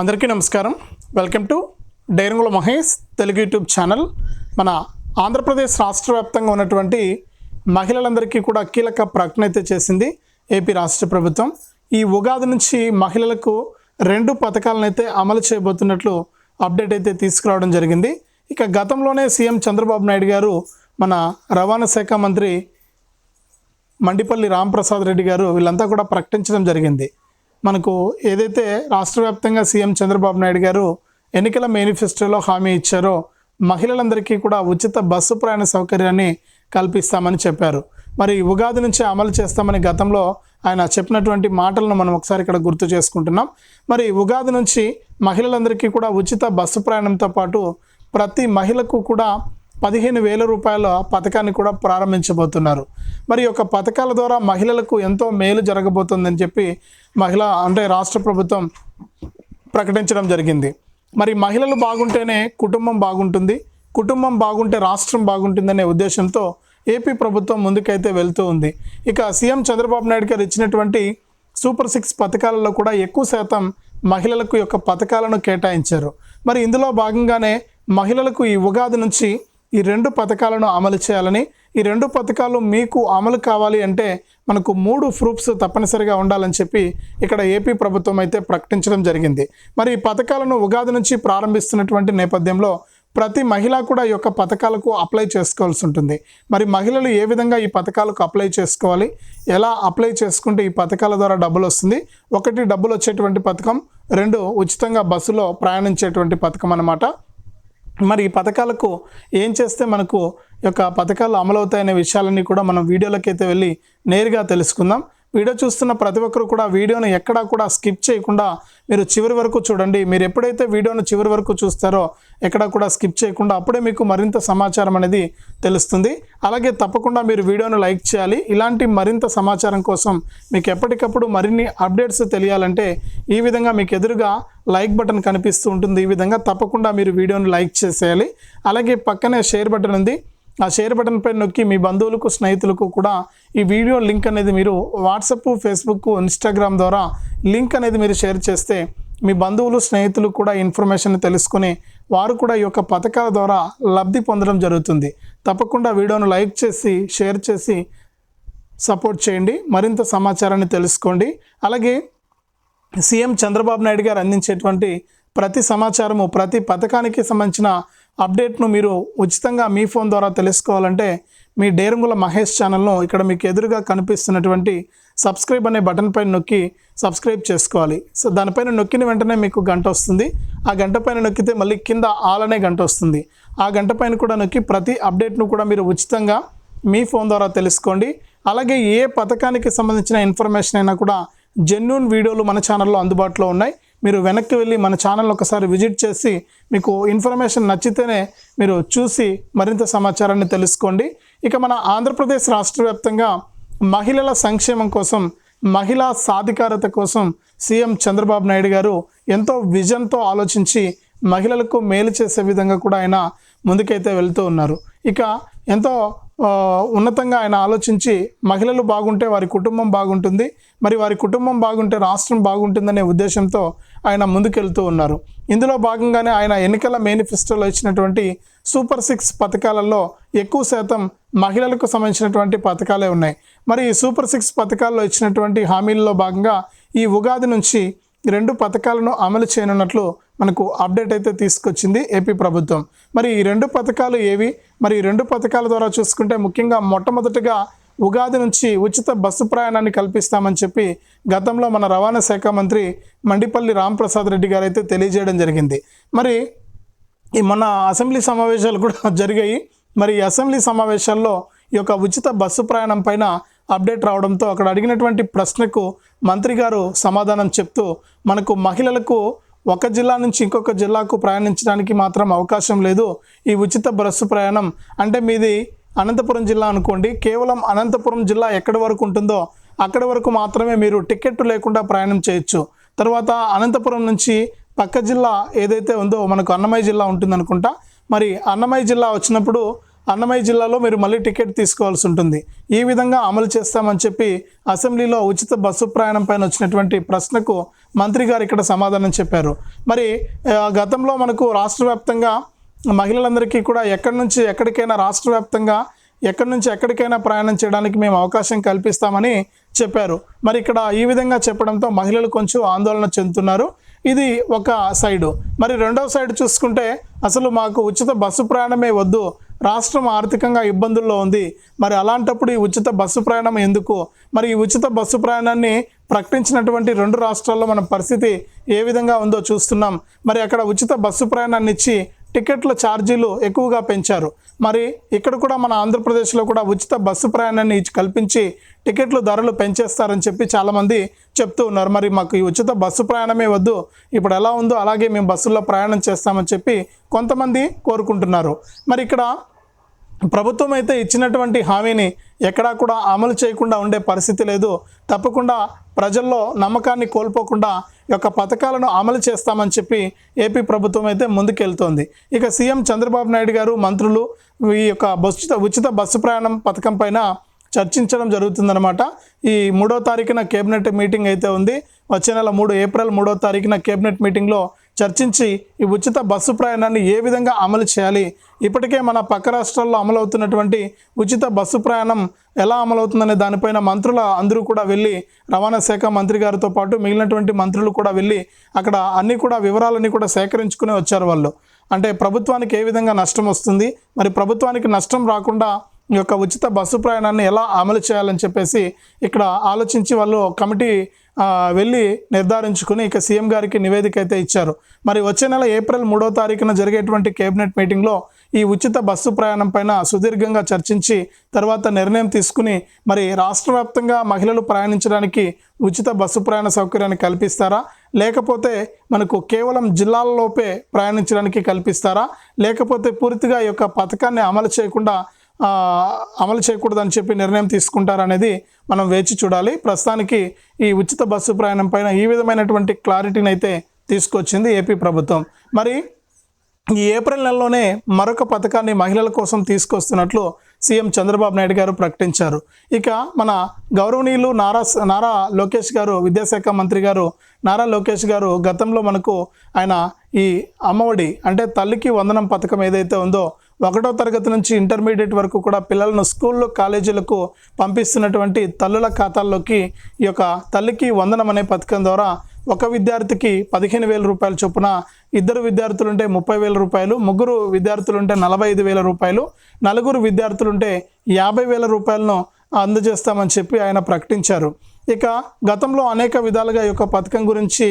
అందరికీ నమస్కారం. Welcome to డైరంగుల మహేష్ తెలుగు యూట్యూబ్ ఛానల్. మన ఆంధ్రప్రదేశ్ రాష్ట్ర వ్యాప్తంగా ఉన్నటువంటి మహిళలందరికీ కూడా కీలక ప్రకటన అయితే చేసింది ఏపీ రాష్ట్ర ప్రభుత్వం. ఈ ఉగాది నుంచి మహిళలకు రెండు పథకాలను అయితే అమలు చేయబోతున్నట్లు అప్డేట్ అయితే తీసుకురావడం జరిగింది. ఇక గతంలోనే సీఎం చంద్రబాబు నాయుడు గారు మన రవాణా శాఖ మంత్రి మండిపల్లి రాంప్రసాద్ రెడ్డి గారు వీళ్ళంతా కూడా ప్రకటించడం జరిగింది. మనకు ఏదైతే రాష్ట్ర వ్యాప్తంగా సీఎం చంద్రబాబు నాయుడు గారు ఎన్నికల మేనిఫెస్టోలో హామీ ఇచ్చారో మహిళలందరికీ కూడా ఉచిత బస్సు ప్రయాణ సౌకర్యాన్ని కల్పిస్తామని చెప్పారు. మరి ఉగాది నుంచి అమలు చేస్తామని గతంలో ఆయన చెప్పినటువంటి మాటలను మనం ఒకసారి ఇక్కడ గుర్తు చేసుకుంటున్నాం. మరి ఉగాది నుంచి మహిళలందరికీ కూడా ఉచిత బస్సు ప్రయాణంతో పాటు ప్రతి మహిళకు కూడా పదిహేను వేల రూపాయల పథకాన్ని కూడా ప్రారంభించబోతున్నారు. మరి ఈ యొక్క పథకాల ద్వారా మహిళలకు ఎంతో మేలు జరగబోతుందని చెప్పి మహిళ అంటే రాష్ట్ర ప్రభుత్వం ప్రకటించడం జరిగింది. మరి మహిళలు బాగుంటేనే కుటుంబం బాగుంటుంది కుటుంబం బాగుంటే రాష్ట్రం బాగుంటుందనే ఉద్దేశంతో ఏపీ ప్రభుత్వం ముందుకైతే వెళ్తూ ఉంది. ఇక సీఎం చంద్రబాబు నాయుడు గారు ఇచ్చినటువంటి సూపర్ సిక్స్ పథకాలలో కూడా ఎక్కువ శాతం మహిళలకు యొక్క పథకాలను కేటాయించారు. మరి ఇందులో భాగంగానే మహిళలకు ఈ ఉగాది నుంచి ఈ రెండు పథకాలను అమలు చేయాలని ఈ రెండు పథకాలు మీకు అమలు కావాలి అంటే మనకు మూడు ప్రూఫ్స్ తప్పనిసరిగా ఉండాలని చెప్పి ఇక్కడ ఏపీ ప్రభుత్వం అయితే ప్రకటించడం జరిగింది. మరి ఈ పథకాలను ఉగాది నుంచి ప్రారంభిస్తున్నటువంటి నేపథ్యంలో ప్రతి మహిళ కూడా ఈ యొక్క పథకాలకు అప్లై చేసుకోవాల్సి ఉంటుంది. మరి మహిళలు ఏ విధంగా ఈ పథకాలకు అప్లై చేసుకోవాలి? ఎలా అప్లై చేసుకుంటే ఈ పథకాల ద్వారా డబ్బులు వస్తుంది? ఒకటి డబ్బులు వచ్చేటువంటి పథకం రెండు ఉచితంగా బస్సులో ప్రయాణించేటువంటి పథకం అన్నమాట. మరి ఈ పథకాలకు ఏం చేస్తే మనకు యొక్క పథకాలు అమలవుతాయనే విషయాలన్నీ కూడా మనం వీడియోలోకి అయితే వెళ్ళి నేరుగా తెలుసుకుందాం. వీడియో చూస్తున్న ప్రతి ఒక్కరు కూడా వీడియోను ఎక్కడా కూడా స్కిప్ చేయకుండా మీరు చివరి వరకు చూడండి. మీరు ఎప్పుడైతే వీడియోను చివరి వరకు చూస్తారో ఎక్కడా కూడా స్కిప్ చేయకుండా అప్పుడే మీకు మరింత సమాచారం అనేది తెలుస్తుంది. అలాగే తప్పకుండా మీరు వీడియోను లైక్ చేయాలి. ఇలాంటి మరింత సమాచారం కోసం మీకు ఎప్పటికప్పుడు మరిన్ని అప్డేట్స్ తెలియాలంటే ఈ విధంగా మీకు ఎదురుగా లైక్ బటన్ కనిపిస్తూ ఉంటుంది. ఈ విధంగా తప్పకుండా మీరు వీడియోను లైక్ చేసేయాలి. అలాగే పక్కనే షేర్ బటన్ ఉంది. ఆ షేర్ బటన్ పై నొక్కి మీ బంధువులకు స్నేహితులకు కూడా ఈ వీడియో లింక్ అనేది మీరు వాట్సప్ ఫేస్బుక్ ఇన్స్టాగ్రామ్ ద్వారా లింక్ అనేది మీరు షేర్ చేస్తే మీ బంధువులు స్నేహితులు కూడా ఇన్ఫర్మేషన్ తెలుసుకొని వారు కూడా ఈ యొక్క పథకాల ద్వారా లబ్ధి పొందడం జరుగుతుంది. తప్పకుండా వీడియోను లైక్ చేసి షేర్ చేసి సపోర్ట్ చేయండి. మరింత సమాచారాన్ని తెలుసుకోండి. అలాగే సీఎం చంద్రబాబు నాయుడు గారు అందించేటువంటి ప్రతి సమాచారము ప్రతి పథకానికి సంబంధించిన అప్డేట్ను మీరు ఉచితంగా మీ ఫోన్ ద్వారా తెలుసుకోవాలంటే మీ డేరంగుల మహేష్ ఛానల్ను ఇక్కడ మీకు ఎదురుగా కనిపిస్తున్నటువంటి సబ్స్క్రైబ్ అనే బటన్ పైన నొక్కి సబ్స్క్రైబ్ చేసుకోవాలి. సో దానిపైన నొక్కిన వెంటనే మీకు గంట వస్తుంది. ఆ గంట పైన నొక్కితే మళ్ళీ కింద ఆల్ అనే గంట వస్తుంది. ఆ గంట పైన కూడా నొక్కి ప్రతి అప్డేట్ను కూడా మీరు ఉచితంగా మీ ఫోన్ ద్వారా తెలుసుకోండి. అలాగే ఏ పథకానికి సంబంధించిన ఇన్ఫర్మేషన్ అయినా కూడా జెన్యున్ వీడియోలు మన ఛానల్లో అందుబాటులో ఉన్నాయి. మీరు వెనక్కి వెళ్ళి మన ఛానల్ ఒకసారి విజిట్ చేసి మీకు ఇన్ఫర్మేషన్ నచ్చితేనే మీరు చూసి మరింత సమాచారాన్ని తెలుసుకోండి. ఇక మన ఆంధ్రప్రదేశ్ రాష్ట్ర వ్యాప్తంగా మహిళల సంక్షేమం కోసం మహిళా సాధికారత కోసం సీఎం చంద్రబాబు నాయుడు గారు ఎంతో విజన్తో ఆలోచించి మహిళలకు మేలు చేసే విధంగా కూడా ఆయన ముందుకైతే వెళ్తూ ఉన్నారు. ఇక ఎంతో ఉన్నతంగా ఆయన ఆలోచించి మహిళలు బాగుంటే వారి కుటుంబం బాగుంటుంది మరి వారి కుటుంబం బాగుంటే రాష్ట్రం బాగుంటుందనే ఉద్దేశంతో ఆయన ముందుకెళ్తూ ఉన్నారు. ఇందులో భాగంగానే ఆయన ఎన్నికల మేనిఫెస్టోలో ఇచ్చినటువంటి సూపర్ సిక్స్ పథకాలలో ఎక్కువ శాతం మహిళలకు సంబంధించినటువంటి పథకాలే ఉన్నాయి. మరి ఈ సూపర్ సిక్స్ పథకాల్లో ఇచ్చినటువంటి హామీల్లో భాగంగా ఈ ఉగాది నుంచి రెండు పథకాలను అమలు చేయనున్నట్లు మనకు అప్డేట్ అయితే తీసుకొచ్చింది ఏపీ ప్రభుత్వం. మరి ఈ రెండు పథకాలు ఏవి? మరి ఈ రెండు పథకాల ద్వారా చూసుకుంటే ముఖ్యంగా మొట్టమొదటిగా ఉగాది నుంచి ఉచిత బస్సు ప్రయాణాన్ని కల్పిస్తామని చెప్పి గతంలో మన రవాణా శాఖ మంత్రి మండిపల్లి రాంప్రసాద్ రెడ్డి గారు అయితే తెలియజేయడం జరిగింది. మరి ఈ మొన్న అసెంబ్లీ సమావేశాలు కూడా జరిగాయి. మరి ఈ అసెంబ్లీ సమావేశాల్లో ఈ యొక్క ఉచిత బస్సు ప్రయాణం పైన అప్డేట్ రావడంతో అక్కడ అడిగినటువంటి ప్రశ్నకు మంత్రి గారు సమాధానం చెప్తూ మనకు మహిళలకు ఒక జిల్లా నుంచి ఇంకొక జిల్లాకు ప్రయాణించడానికి మాత్రం అవకాశం లేదు. ఈ ఉచిత బస్సు ప్రయాణం అంటే మీది అనంతపురం జిల్లా అనుకోండి. కేవలం అనంతపురం జిల్లా ఎక్కడి వరకు ఉంటుందో అక్కడి వరకు మాత్రమే మీరు టికెట్ లేకుండా ప్రయాణం చేయొచ్చు. తర్వాత అనంతపురం నుంచి పక్క జిల్లా ఏదైతే ఉందో మనకు అన్నమయ్య జిల్లా ఉంటుందనుకుంటా. మరి అన్నమయ్య జిల్లా వచ్చినప్పుడు అన్నమయ్య జిల్లాలో మీరు మళ్ళీ టికెట్ తీసుకోవాల్సి ఉంటుంది. ఈ విధంగా అమలు చేస్తామని చెప్పి అసెంబ్లీలో ఉచిత బస్సు ప్రయాణం పైన వచ్చినటువంటి ప్రశ్నకు మంత్రి గారు ఇక్కడ సమాధానం చెప్పారు. మరి గతంలో మనకు రాష్ట్ర వ్యాప్తంగా మహిళలందరికీ కూడా ఎక్కడి నుంచి ఎక్కడికైనా రాష్ట్ర వ్యాప్తంగా ఎక్కడి నుంచి ఎక్కడికైనా ప్రయాణం చేయడానికి మేము అవకాశం కల్పిస్తామని చెప్పారు. మరి ఇక్కడ ఈ విధంగా చెప్పడంతో మహిళలు కొంచెం ఆందోళన చెందుతున్నారు. ఇది ఒక సైడు. మరి రెండవ సైడ్ చూసుకుంటే అసలు మాకు ఉచిత బస్సు ప్రయాణమే వద్దు రాష్ట్రం ఆర్థికంగా ఇబ్బందుల్లో ఉంది. మరి అలాంటప్పుడు ఈ ఉచిత బస్సు ప్రయాణం ఎందుకు? మరి ఈ ఉచిత బస్సు ప్రయాణాన్ని ప్రకటించినటువంటి రెండు రాష్ట్రాల్లో మన పరిస్థితి ఏ విధంగా ఉందో చూస్తున్నాం. మరి అక్కడ ఉచిత బస్సు ప్రయాణాన్ని ఇచ్చి టికెట్ల ఛార్జీలు ఎక్కువగా పెంచారు. మరి ఇక్కడ కూడా మన ఆంధ్రప్రదేశ్లో కూడా ఉచిత బస్సు ప్రయాణాన్ని కల్పించి టికెట్లు ధరలు పెంచేస్తారని చెప్పి చాలామంది చెప్తూ ఉన్నారు. మరి మాకు ఈ ఉచిత బస్సు ప్రయాణమే వద్దు ఇప్పుడు ఎలా ఉందో అలాగే మేము బస్సుల్లో ప్రయాణం చేస్తామని చెప్పి కొంతమంది కోరుకుంటున్నారు. మరి ఇక్కడ ప్రభుత్వం అయితే ఇచ్చినటువంటి హామీని ఎక్కడా కూడా అమలు చేయకుండా ఉండే పరిస్థితి లేదు. తప్పకుండా ప్రజల్లో నమ్మకాన్ని కోల్పోకుండా ఈ యొక్క పథకాలను అమలు చేస్తామని చెప్పి ఏపీ ప్రభుత్వం అయితే ముందుకెళ్తోంది. ఇక సీఎం చంద్రబాబు నాయుడు గారు మంత్రులు ఈ యొక్క బస్సు ఉచిత బస్సు ప్రయాణం పథకం పైన చర్చించడం జరుగుతుందన్నమాట. ఈ మూడో తారీఖున కేబినెట్ మీటింగ్ అయితే ఉంది. వచ్చే నెల మూడు ఏప్రిల్ మూడో తారీఖున కేబినెట్ మీటింగ్లో చర్చించి ఈ ఉచిత బస్సు ప్రయాణాన్ని ఏ విధంగా అమలు చేయాలి? ఇప్పటికే మన పక్క రాష్ట్రాల్లో అమలవుతున్నటువంటి ఉచిత బస్సు ప్రయాణం ఎలా అమలవుతుందనే దానిపైన మంత్రుల అందరూ కూడా వెళ్ళి రవాణా శాఖ మంత్రి గారితో పాటు మిగిలినటువంటి మంత్రులు కూడా వెళ్ళి అక్కడ అన్నీ కూడా వివరాలన్నీ కూడా సేకరించుకుని వచ్చారు వాళ్ళు. అంటే ప్రభుత్వానికి ఏ విధంగా నష్టం వస్తుంది? మరి ప్రభుత్వానికి నష్టం రాకుండా యొక్క ఉచిత బస్సు ప్రయాణాన్ని ఎలా అమలు చేయాలని చెప్పేసి ఇక్కడ ఆలోచించి వాళ్ళు కమిటీ వెళ్ళి నిర్ధారించుకుని ఇక సీఎం గారికి నివేదిక అయితే ఇచ్చారు. మరి వచ్చే నెల ఏప్రిల్ మూడో తారీఖున జరిగేటువంటి కేబినెట్ మీటింగ్లో ఈ ఉచిత బస్సు ప్రయాణం పైన సుదీర్ఘంగా చర్చించి తర్వాత నిర్ణయం తీసుకుని మరి రాష్ట్ర వ్యాప్తంగా మహిళలు ప్రయాణించడానికి ఉచిత బస్సు ప్రయాణ సౌకర్యాన్ని కల్పిస్తారా? లేకపోతే మనకు కేవలం జిల్లాలలోపే ప్రయాణించడానికి కల్పిస్తారా? లేకపోతే పూర్తిగా ఈ యొక్క పథకాన్ని అమలు చేయకుండా అమలు చేయకూడదని చెప్పి నిర్ణయం తీసుకుంటారనేది మనం వేచి చూడాలి. ప్రస్తుతానికి ఈ ఉచిత బస్సు ప్రయాణం పైన ఈ విధమైనటువంటి క్లారిటీని అయితే తీసుకొచ్చింది ఏపీ ప్రభుత్వం. మరి ఈ ఏప్రిల్ నెలలోనే మరొక పథకాన్ని మహిళల కోసం తీసుకొస్తున్నట్లు సీఎం చంద్రబాబు నాయుడు గారు ప్రకటించారు. ఇక మన గౌరవనీయులు నారా నారా లోకేష్ గారు విద్యాశాఖ మంత్రి గారు నారా లోకేష్ గారు గతంలో మనకు ఆయన ఈ అమ్మఒడి అంటే తల్లికి వందనం పథకం ఏదైతే ఉందో ఒకటో తరగతి నుంచి ఇంటర్మీడియట్ వరకు కూడా పిల్లలను స్కూల్లో కాలేజీలకు పంపిస్తున్నటువంటి తల్లుల ఖాతాల్లోకి ఈ యొక్క తల్లికి వందనం అనే పథకం ద్వారా ఒక విద్యార్థికి పదిహేను వేల రూపాయల చొప్పున ఇద్దరు విద్యార్థులుంటే ముప్పై వేల రూపాయలు ముగ్గురు విద్యార్థులుంటే నలభై ఐదు వేల రూపాయలు నలుగురు విద్యార్థులుంటే యాభై వేల రూపాయలను అందజేస్తామని చెప్పి ఆయన ప్రకటించారు. ఇక గతంలో అనేక విధాలుగా ఈ యొక్క పథకం గురించి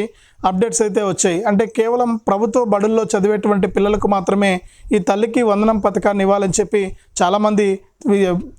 అప్డేట్స్ అయితే వచ్చాయి. అంటే కేవలం ప్రభుత్వ బడుల్లో చదివేటువంటి పిల్లలకు మాత్రమే ఈ తల్లికి వందనం పథకాన్ని ఇవ్వాలని చెప్పి చాలామంది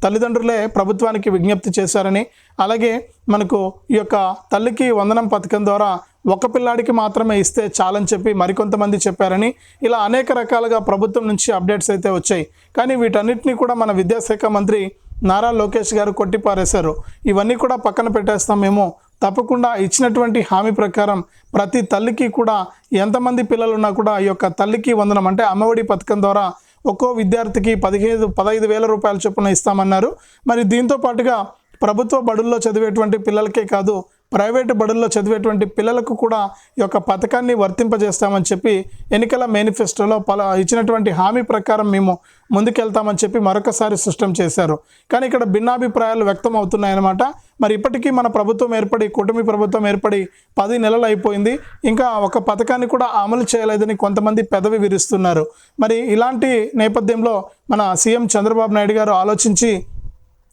తల్లిదండ్రులే ప్రభుత్వానికి విజ్ఞప్తి చేశారని అలాగే మనకు ఈ యొక్క తల్లికి వందనం పథకం ద్వారా ఒక పిల్లాడికి మాత్రమే ఇస్తే చాలని చెప్పి మరికొంతమంది చెప్పారని ఇలా అనేక రకాలుగా ప్రభుత్వం నుంచి అప్డేట్స్ అయితే వచ్చాయి. కానీ వీటన్నిటిని కూడా మన విద్యాశాఖ మంత్రి నారా లోకేష్ గారు కొట్టిపారేశారు. ఇవన్నీ కూడా పక్కన పెట్టేస్తాం మేము తప్పకుండా ఇచ్చినటువంటి హామీ ప్రకారం ప్రతి తల్లికి కూడా ఎంతమంది పిల్లలున్నా కూడా ఈ యొక్క తల్లికి వందనం అంటే అమ్మఒడి పథకం ద్వారా ఒక్కో విద్యార్థికి పదిహేను పదహైదు వేల రూపాయల చొప్పున ఇస్తామన్నారు. మరి దీంతో పాటుగా ప్రభుత్వ బడుల్లో చదివేటువంటి పిల్లలకే కాదు ప్రైవేటు బడుల్లో చదివేటువంటి పిల్లలకు కూడా ఈ యొక్క పథకాన్ని వర్తింపజేస్తామని చెప్పి ఎన్నికల మేనిఫెస్టోలో పల ఇచ్చినటువంటి హామీ ప్రకారం మేము ముందుకెళ్తామని చెప్పి మరొకసారి స్పష్టం చేశారు. కానీ ఇక్కడ భిన్నాభిప్రాయాలు వ్యక్తం అవుతున్నాయన్నమాట మరి ఇప్పటికీ మన ప్రభుత్వం ఏర్పడి కూటమి ప్రభుత్వం ఏర్పడి పది నెలలు అయిపోయింది. ఇంకా ఒక పథకాన్ని కూడా అమలు చేయలేదని కొంతమంది పెదవి విరుస్తున్నారు. మరి ఇలాంటి నేపథ్యంలో మన సీఎం చంద్రబాబు నాయుడు గారు ఆలోచించి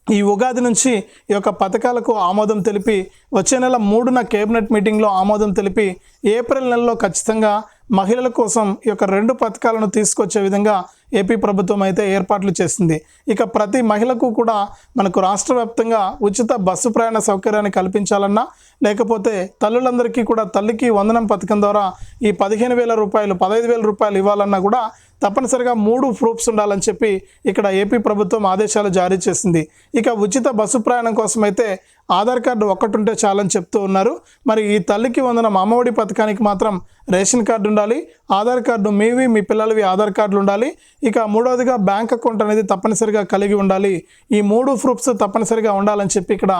ఈ ఉగాది నుంచి ఈ యొక్క పథకాలకు ఆమోదం తెలిపి వచ్చే నెల మూడున కేబినెట్ మీటింగ్లో ఆమోదం తెలిపి ఏప్రిల్ నెలలో ఖచ్చితంగా మహిళల కోసం ఈ యొక్క రెండు పథకాలను తీసుకొచ్చే విధంగా ఏపీ ప్రభుత్వం అయితే ఏర్పాట్లు చేసింది. ఇక ప్రతి మహిళకు కూడా మనకు రాష్ట్ర వ్యాప్తంగా ఉచిత బస్సు ప్రయాణ సౌకర్యాన్ని కల్పించాలన్నా లేకపోతే తల్లులందరికీ కూడా తల్లికి వందనం పథకం ద్వారా ఈ పదిహేను వేల రూపాయలు పదహైదు వేల రూపాయలు ఇవ్వాలన్నా కూడా తప్పనిసరిగా మూడు ప్రూఫ్స్ ఉండాలని చెప్పి ఇక్కడ ఏపీ ప్రభుత్వం ఆదేశాలు జారీ చేసింది. ఇక ఉచిత బస్సు ప్రయాణం కోసం అయితే ఆధార్ కార్డు ఒక్కటి ఉంటే చాలని చెప్తూ ఉన్నారు. మరి ఈ తల్లికి వందనం అమ్మఒడి పథకానికి మాత్రం రేషన్ కార్డు ఉండాలి ఆధార్ కార్డు మీవి మీ పిల్లలవి ఆధార్ కార్డులు ఉండాలి. ఇక మూడవదిగా బ్యాంక్ అకౌంట్ అనేది తప్పనిసరిగా కలిగి ఉండాలి. ఈ మూడు ప్రూఫ్స్ తప్పనిసరిగా ఉండాలని చెప్పి ఇక్కడ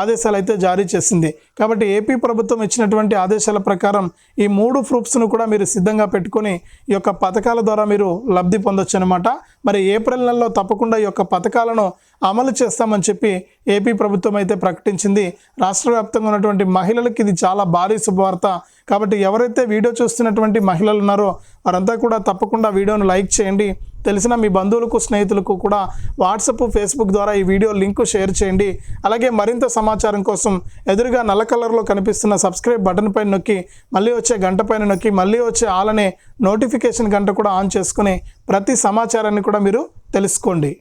ఆదేశాలు అయితే జారీ చేసింది. కాబట్టి ఏపీ ప్రభుత్వం ఇచ్చినటువంటి ఆదేశాల ప్రకారం ఈ మూడు ప్రూఫ్స్ను కూడా మీరు సిద్ధంగా పెట్టుకొని ఈ యొక్క పథకాల ద్వారా మీరు లబ్ధి పొందొచ్చు అనమాట మరి ఏప్రిల్ నెలలో తప్పకుండా ఈ యొక్క పథకాలను అమలు చేస్తామని చెప్పి ఏపీ ప్రభుత్వం అయితే ప్రకటించింది. రాష్ట్ర వ్యాప్తంగా ఉన్నటువంటి మహిళలకు ఇది చాలా భారీ శుభవార్త. కాబట్టి ఎవరైతే వీడియో చూస్తున్నటువంటి మహిళలు ఉన్నారో వారంతా కూడా తప్పకుండా వీడియోను లైక్ చేయండి. తెలిసిన మీ బంధువులకు స్నేహితులకు కూడా వాట్సప్ ఫేస్బుక్ ద్వారా ఈ వీడియో లింక్ షేర్ చేయండి. అలాగే మరింత సమాచారం కోసం ఎదురుగా నల్ల కలర్లో కనిపిస్తున్న సబ్స్క్రైబ్ బటన్ పైన నొక్కి మళ్ళీ వచ్చే గంట పైన నొక్కి మళ్ళీ వచ్చే ఆలనే నోటిఫికేషన్ గంట కూడా ఆన్ చేసుకుని ప్రతి సమాచారాన్ని కూడా మీరు తెలుసుకోండి.